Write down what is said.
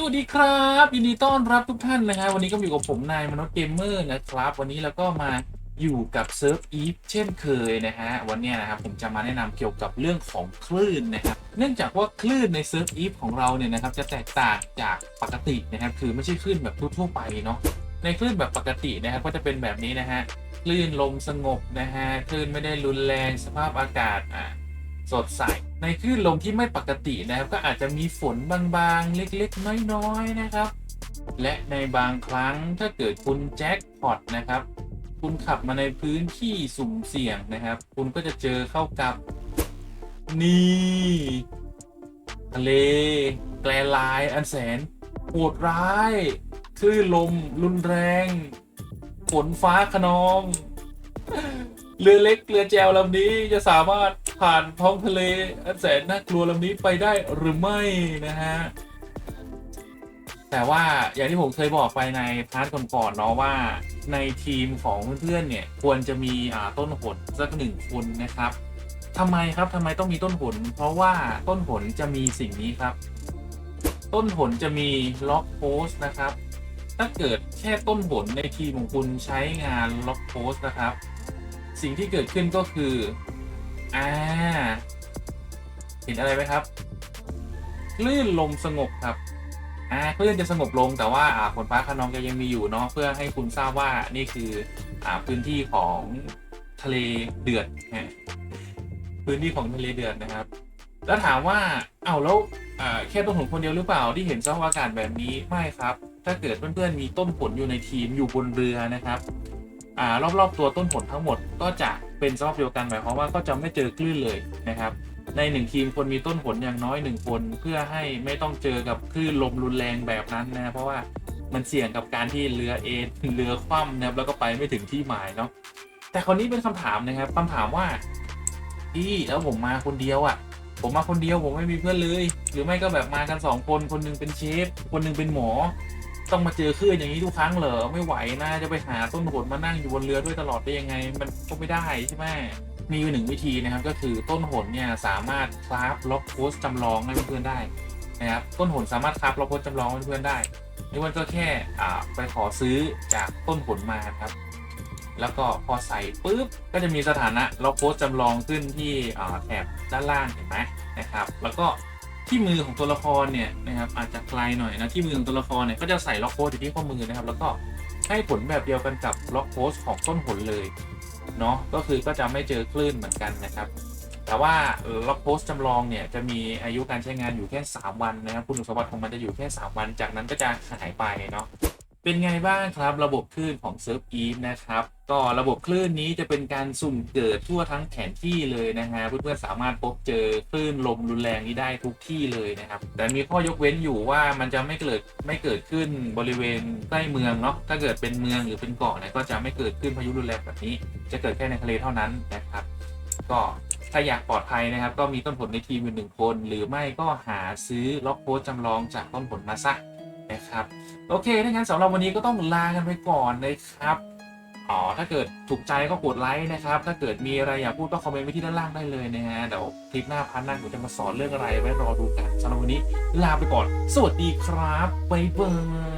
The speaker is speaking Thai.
สวัสดีครับยินดีต้อนรับทุกท่านนะฮะวันนี้ก็อยู่กับผมนายมนุษย์เกมเมอร์นะครับ วันนี้เราก็มาอยู่กับเซิร์ฟอีฟเช่นเคยนะฮะวันนี้นะครับผมจะมาแนะนำเกี่ยวกับเรื่องของคลื่นนะครับเนื่องจากว่าคลื่นในเซิร์ฟอีฟของเราเนี่ยนะครับจะแตกต่างจากปกตินะครับคือไม่ใช่คลื่นแบบทั่วไปเนาะในคลื่นแบบปกตินะครับก็จะเป็นแบบนี้นะฮะคลื่นลมสงบนะฮะคลื่นไม่ได้รุนแรงสภาพอากาศอะ สดใส ในคลื่นลมที่ไม่ปกตินะครับ ก็อาจจะมีฝนบางๆ เล็กๆ น้อยๆนะครับ และในบางครั้งถ้าเกิดคุณแจ็คพอตนะครับ คุณขับมาในพื้นที่สุ่มเสี่ยงนะครับ คุณก็จะเจอเข้ากับ นี่ทะเล แกลลายอันแสนโหดร้ายคลื่นลม รุนแรงฝนฟ้าขนอง เรือเล็กเรือแจวลำนี้จะสามารถ ผ่านท้องทะเลอันแสนน่ากลัวลำนี้ไปได้หรือไม่นะฮะ แต่ว่าอย่างที่ผมเคยบอกไปในพาร์ทก่อนๆเนาะว่าในทีมของเพื่อนๆเนี่ย ควรจะมีอ่าต้นหนสักหนึ่งคนนะครับทำไมครับทำไมต้องมีต้นหน เพราะว่าต้นหนจะมีสิ่งนี้ครับ ต้นหนจะมีล็อกโพสต์นะครับ ถ้าเกิดแค่ต้นหนในทีมของคุณใช้งานล็อกโพสต์นะครับ สิ่งที่เกิดขึ้นก็คือ อ่า เห็นอะไรไหมครับ คลื่นลมสงบครับ อ่าคลื่นจะสงบลงแต่ว่าอ่าฝนฟ้าคะนองจะยังมีอยู่เนาะเพื่อให้คุณทราบว่านี่คืออ่าพื้นที่ของทะเลเดือดฮะพื้นที่ของทะเลเดือดนะครับ แล้วถามว่าเอ้าแล้วอ่าแค่ต้นผลคนเดียวหรือเปล่าที่เห็นสภาพอากาศแบบนี้ไม่ครับ ถ้าเกิดเพื่อนๆมีต้นผลอยู่ในทีมอยู่บนเรือนะครับ อ่ารอบๆตัวต้นผลทั้งหมดก็จะเป็นสภาพเดียวกันหมายความว่าก็จะไม่เจอคลื่นเลยนะครับ ในหนึ่งทีมควรมีต้นผลอย่างน้อยหนึ่งคน เพื่อให้ไม่ต้องเจอกับคลื่นลมรุนแรงแบบนั้นนะเพราะว่ามันเสี่ยงกับการที่เรือเอ็นเรือคว่ำนะครับแล้วก็ไปไม่ถึงที่หมายเนาะแต่คราวนี้เป็นคำถามนะครับคำถามว่าพี่แล้วผมมาคนเดียวอะ่ะ ผมมาคนเดียวผมไม่มีเพื่อนเลย หรือไม่ก็แบบมากันสองคนคนหนึงเป็นเชฟคนหนึงเป็นหมอ ต้องมาเจอคลื่นอย่างนี้ทุกครั้งเหรอไม่ไหวนะจะไปหาต้นโหนมานั่งอยู่บนเรือด้วยตลอดได้ยังไง มันก็ไม่ได้ใช่ไหมมีอยู่หนึ่งวิธีนะครับก็คือต้นหนเนี่ยสามารถคราฟล็อกโพสจำลองให้เพื่อนๆได้นะครับต้นหนสามารถคราฟล็อกโพสจำลองให้เพื่อนๆได้นี่มันก็แค่ไปขอซื้อจากต้นผลมาครับ แล้วก็พอใส่ปุ๊บ ก็จะมีสถานะล็อกโพสจำลองขึ้นที่แถบด้านล่างเห็นไหมนะครับ แล้วก็ ที่มือของตัวละครเนี่ยนะครับอาจจะไกลหน่อยนะที่มือของตัวละครเนี่ยก็จะใส่ล็อกโพสอยู่ที่ข้อมือนะครับ แล้วก็ให้ผลแบบเดียวกันกับล็อกโพสของต้นผลเลยเนาะก็คือก็จะไม่เจอคลื่นเหมือนกันนะครับ แต่ว่าล็อกโพสจำลองเนี่ยจะมีอายุการใช้งานอยู่แค่ 3 วันนะครับคุณสมบัติของมันจะอยู่แค่ 3 วัน จากนั้นก็จะหายไปเนาะ เป็นไงบ้างครับระบบคลื่นของเซิร์ฟอีฟนะครับ ก็ระบบคลื่นนี้จะเป็นการสุ่มเกิดทั่วทั้งแผนที่เลยนะฮะเพื่อนๆสามารถพบเจอคลื่นลมรุนแรงนี้ได้ทุกที่เลยนะครับ แต่มีข้อยกเว้นอยู่ว่ามันจะไม่เกิดไม่เกิดขึ้นบริเวณใกล้เมืองเนาะถ้าเกิดเป็นเมืองหรือเป็นเกาะเนี่ยก็จะไม่เกิดขึ้นพายุรุนแรงแบบนี้ จะเกิดแค่ในทะเลเท่านั้นนะครับ ก็ถ้าอยากปลอดภัยนะครับ ก็มีต้นผลในทีมอยู่หนึ่งคน หรือไม่ก็หาซื้อล็อกโพสต์จำลองจากต้นผลมาซะ นะครับ โอเคถ้างั้นสำหรับวันนี้ก็ต้องลากันไปก่อนนะครับอ๋อถ้าเกิดถูกใจก็กดไลค์นะครับ ถ้าเกิดมีอะไรอยากพูดก็คอมเมนต์ไว้ที่ด้านล่างได้เลยนะฮะเดี๋ยวคลิปหน้าพันหน้าผมจะมาสอนเรื่องอะไรไว้รอดูกันสำหรับวันนี้ลาไปก่อน สวัสดีครับบ๊ายบาย